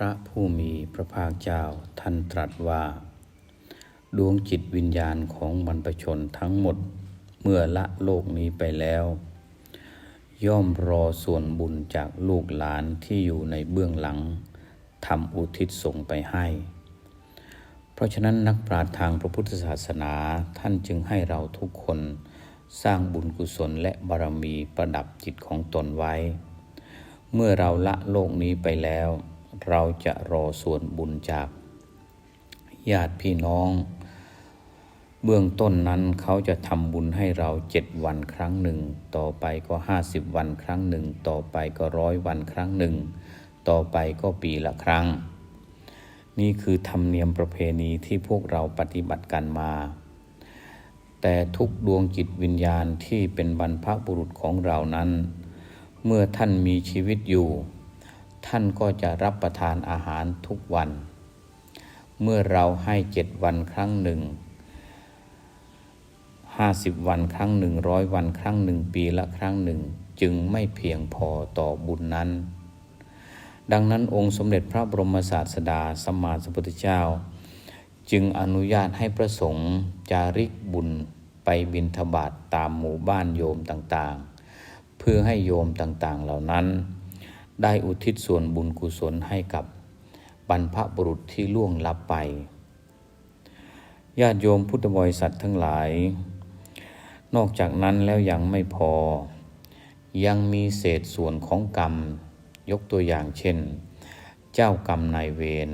พระผู้มีพระภาคเจ้าท่านตรัสว่า ดวงจิตวิญญาณของบรรพชนทั้งหมดเมื่อละโลกนี้ไปแล้ว ย่อมรอส่วนบุญจากลูกหลานที่อยู่ในเบื้องหลังทำอุทิศส่งไปให้ เพราะฉะนั้นนักปราชญ์ทางพระพุทธศาสนาท่านจึงให้เราทุกคนสร้างบุญกุศลและบารมีประดับจิตของตนไว้ เมื่อเราละโลกนี้ไปแล้ว เราจะรอส่วนบุญจากญาติพี่น้อง เบื้องต้นนั้นเขาจะทำบุญให้เราเจ็ดวันครั้งหนึ่ง ต่อไปก็ห้าสิบวันครั้งหนึ่ง ต่อไปก็ร้อยวันครั้งหนึ่ง ต่อไปก็ปีละครั้ง นี่คือธรรมเนียมประเพณีที่พวกเราปฏิบัติกันมา แต่ทุกดวงจิตวิญญาณที่เป็นบรรพบุรุษของเรานั้น เมื่อท่านมีชีวิตอยู่ ท่านก็จะรับประทานอาหารทุกวัน เมื่อเราให้เจ็ดวันครั้งหนึ่งห้าสิบวันครั้งหนึ่งร้อยวันครั้งหนึ่งปีละครั้งหนึ่ง จึงไม่เพียงพอต่อบุญนั้น ดังนั้นองค์สมเด็จพระบรมศาสดาสัมมาสัมพุทธเจ้า จึงอนุญาตให้พระสงฆ์จาริกบุญไปบิณฑบาตตามหมู่บ้านโยมต่างๆ เพื่อให้โยมต่างๆเหล่านั้น ได้อุทิศส่วนบุญกุศลให้กับบรรพบุรุษที่ล่วงลับไป ญาติโยมพุทธบริษัททั้งหลาย นอกจากนั้นแล้วยังไม่พอ ยังมีเศษส่วนของกรรม ยกตัวอย่างเช่น เจ้ากรรมนายเวร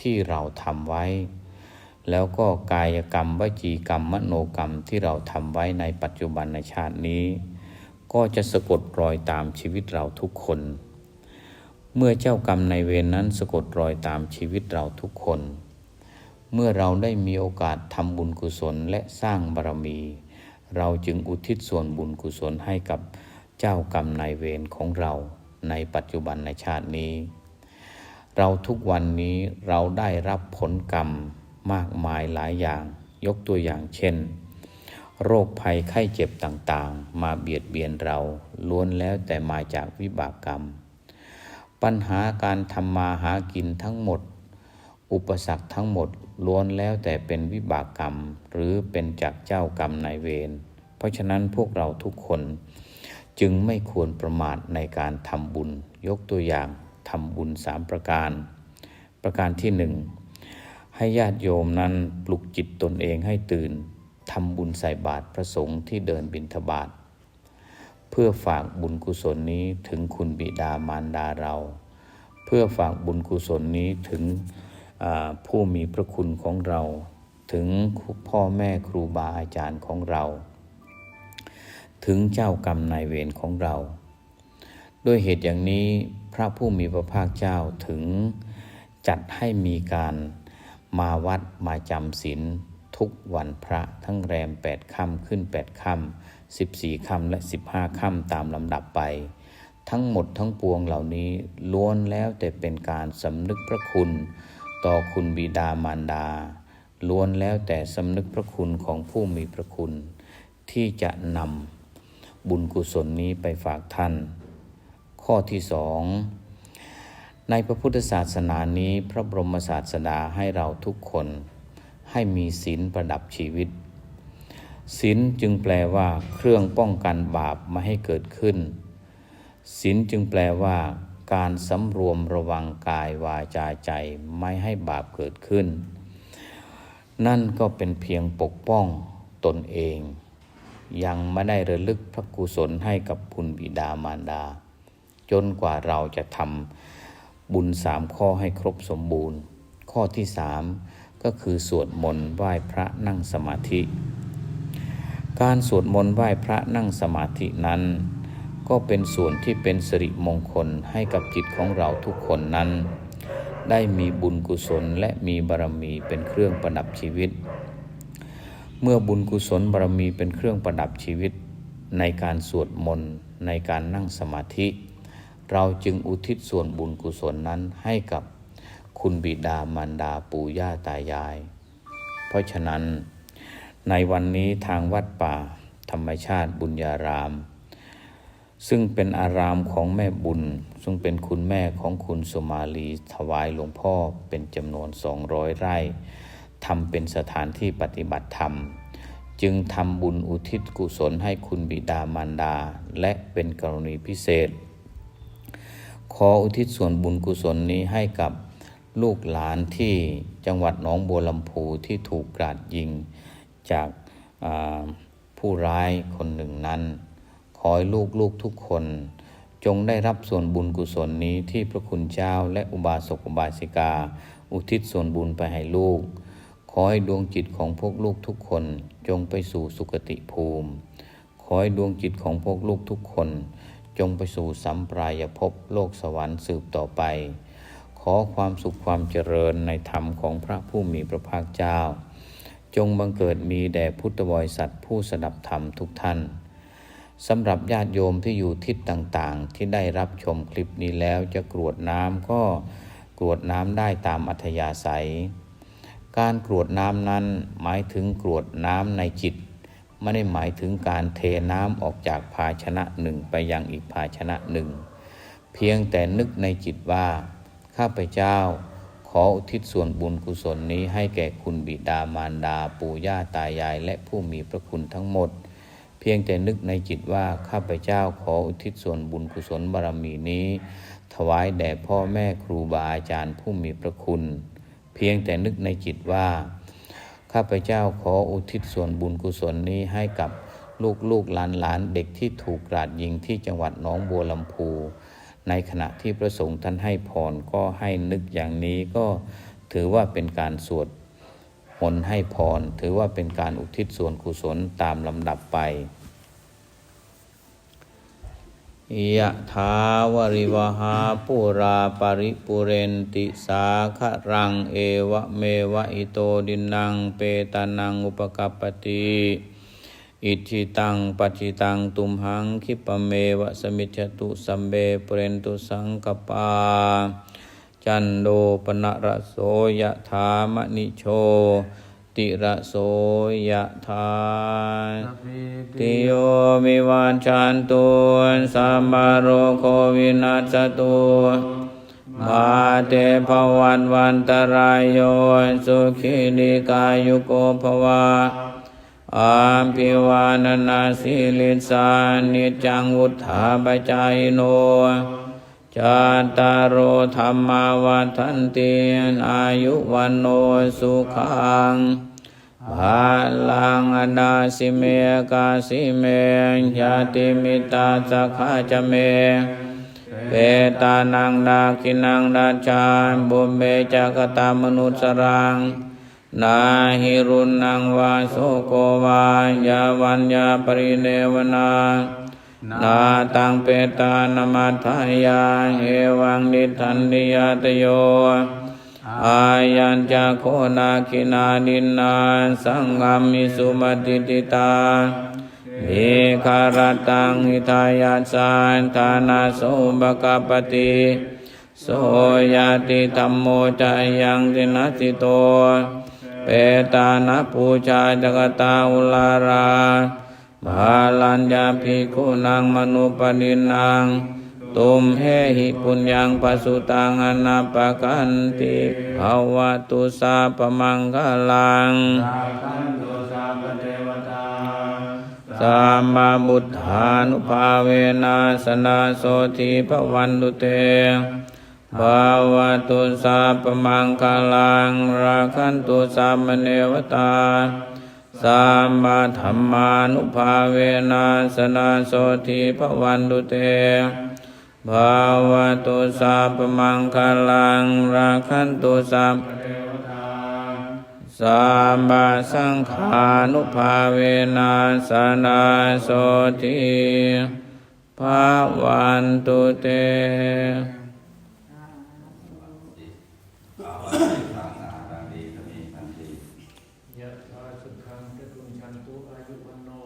ที่เราทำไว้ แล้วก็กายกรรมวจีกรรมมโนกรรมที่เราทำไว้ในปัจจุบันในชาตินี้ ก็จะสะกดรอยตามชีวิตเราทุกคน เมื่อเจ้ากรรมในเวรนนั้นสะกดรอยตามชีวิตเราทุกคน เมื่อเราได้มีโอกาสทำบุญกุศลและสร้างบารมี เราจึงอุทิศส่วนบุญกุศลให้กับเจ้ากรรมนายเวรของเราในปัจจุบันในชาตินี้ เราทุกวันนี้เราได้รับผลกรรมมากมายหลายอย่าง ยกตัวอย่างเช่น โรคภัยไข้เจ็บต่างๆ มาเบียดเบียนเราล้วนแล้วแต่มาจากวิบากกรรม ปัญหาการทำมาหากินทั้งหมด อุปสรรคทั้งหมดล้วนแล้วแต่เป็นวิบากกรรม หรือเป็นจากเจ้ากรรมนายเวรเพราะฉะนั้นพวกเราทุกคน จึงไม่ควรประมาทในการทำบุญ ยกตัวอย่างทำบุญสามประการ ประการที่หนึ่งให้ญาติโยมนั้นปลุกจิตตนเองให้ตื่นทำบุญใส่บาตรพระสงฆ์ที่เดินบิณฑบาต เพื่อฝากบุญกุศลนี้ถึงคุณบิดามารดาเรา เพื่อฝากบุญกุศลนี้ถึงผู้มีพระคุณของเรา ถึงพ่อแม่ครูบาอาจารย์ของเรา ถึงเจ้ากรรมนายเวรของเราด้วยเหตุอย่างนี้พระผู้มีพระภาคเจ้าถึงจัดให้มีการมาวัดมาจำศีลทุกวันพระทั้งแรมแปดค่ำขึ้นแปดค่ำ สิบสี่ค่ำและสิบห้าค่ำตามลำดับไป ทั้งหมดทั้งปวงเหล่านี้ล้วนแล้วแต่เป็นการสำนึกพระคุณ ต่อคุณบิดามารดา ล้วนแล้วแต่สำนึกพระคุณของผู้มีพระคุณ ที่จะนำบุญกุศลนี้ไปฝากท่าน ข้อที่สองในพระพุทธศาสนานี้พระบรมศาสดาให้เราทุกคน ให้มีศีลประดับชีวิต ศีลจึงแปลว่าเครื่องป้องกันบาปไม่ให้เกิดขึ้น ศีลจึงแปลว่าการสำรวมระวังกายวาจาใจไม่ให้บาปเกิดขึ้น นั่นก็เป็นเพียงปกป้องตนเอง ยังไม่ได้ระลึกพระกุศลให้กับคุณบิดามารดา จนกว่าเราจะทำบุญสามข้อให้ครบสมบูรณ์ ข้อที่สามก็คือสวดมนต์ไหว้พระนั่งสมาธิ การสวดมนต์ไหว้พระนั่งสมาธินั้น ก็เป็นส่วนที่เป็นสิริมงคลให้กับจิตของเราทุกคนนั้น ได้มีบุญกุศลและมีบารมีเป็นเครื่องประดับชีวิต เมื่อบุญกุศลบารมีเป็นเครื่องประดับชีวิต ในการสวดมนต์ในการนั่งสมาธิ เราจึงอุทิศส่วนบุญกุศลนั้นให้กับคุณบิดามารดาปู่ย่าตายาย เพราะฉะนั้น ในวันนี้ทางวัดป่า ธรรมชาติบุญญาราม ซึ่งเป็นอารามของแม่บุญ ซึ่งเป็นคุณแม่ของคุณสุมาลีถวายหลวงพ่อเป็นจำนวน 200 ไร่ทำเป็นสถานที่ปฏิบัติธรรม จึงทำบุญอุทิศกุศลให้คุณบิดามารดา และเป็นกรณีพิเศษ ขออุทิศส่วนบุญกุศลนี้ให้กับลูกหลานที่จังหวัดหนองบัวลำพูที่ถูกกราดยิง จากผู้ร้ายคนหนึ่งนั้น ขอให้ลูกลูกทุกคน จงได้รับส่วนบุญกุศลนี้ที่พระคุณเจ้าและอุบาสกอุบาสิกา อุทิศส่วนบุญไปให้ลูก ขอให้ดวงจิตของพวกลูกทุกคนจงไปสู่สุคติภูมิ ขอให้ดวงจิตของพวกลูกทุกคน จงไปสู่สัมปรายภพโลกสวรรค์สืบต่อไป ขอความสุขความเจริญในธรรมของพระผู้มีพระภาคเจ้า จงบังเกิดมีแด่พุทธบริษัทผู้สดับธรรมทุกท่านสำหรับญาติโยมที่อยู่ทิศต่างๆ ที่ได้รับชมคลิปนี้แล้วจะกรวดน้ำก็กรวดน้ำได้ตามอัธยาศัย การกรวดน้ำนั้นหมายถึงกรวดน้ำในจิต ไม่ได้หมายถึงการเทน้ำออกจากภาชนะหนึ่งไปยังอีกภาชนะหนึ่ง เพียงแต่นึกในจิตว่า ข้าพเจ้า ออุทิศส่วนบุญกุศลนี้ให้แก่คุณบิดามารดา ปู่ย่าตายาย และผู้มีพระคุณทั้งหมด เพียงแต่นึกในจิตว่าข้าพเจ้าขออุทิศส่วนบุญกุศลบารมีนี้ ถวายแด่พ่อแม่ครูบาอาจารย์ผู้มีพระคุณ เพียงแต่นึกในจิตว่าข้าพเจ้าขออุทิศส่วนบุญกุศลนี้ให้กับลูกลูกหลานหลานเด็กที่ถูกกราดยิงที่จังหวัดหนองบัวลำพู ในขณะที่พระสงฆ์ท่านให้พรก็ให้นึกอย่างนี้ก็ถือว่าเป็นการสวดมนต์ให้พร ถือว่าเป็นการอุทิศส่วนกุศลตามลำดับไปยะถาวริวหาปุราปริปุเรนติสาครังเอวะเมวะอิโตดินังเปตานังอุปกัปติ อิจิตังปัจจิตังตุมหังคิปเมวะสมิจฉตุสัมเบปเรนตุสังกปา จันโดปนะระโสยะถามณิโชติระโสยะถาติโยวิวันชันตุสัมมาโรโควินัสตุมาเตภวันวันตรายโยสุขิลิกายุโกภวะ อาภิวานานาสิลิสานิจังวุธาปจายโนจาตารโอธรรมาวันทันติอายุวันโนสุขังภาลังอนาสิเมกาสิเมยาติมิตาสกขาจเมเปตานังดาคินังดาจานบุเบจักตามนุสรัง นาหิรุนังวาโสโกวายาวัญญาปริเนวนานาตังเปตานามัทายาเอวังนิทันนิยตโย อายัญจโคนาคินาดินนาสังฆามิสุมติติตาวิคารตังหิทายาสานธานาโสบกปติโสยติธรรมโมจายังตินัสิโต เปตานะปูชาจกตาอุลาราบาลัญญาภิกขุนังมนุปดินังตุมเหหิปุญญังปสุตังอนาปกันติภาวะตุสาปมังคลังสัมมาบุทธานุภาเวนัสนาโสทิภวันตุเต ภาวะตุสาปมังคลังราคันตุสามเนวตาสัมมาธรรมานุภาเวนัสนาโสทิภวันตุเตภาวะตุสาปมังคลังราคันตุสัมสัมมาสังขานุภาเวนัสนาโสทิภาวันตุเต ยะ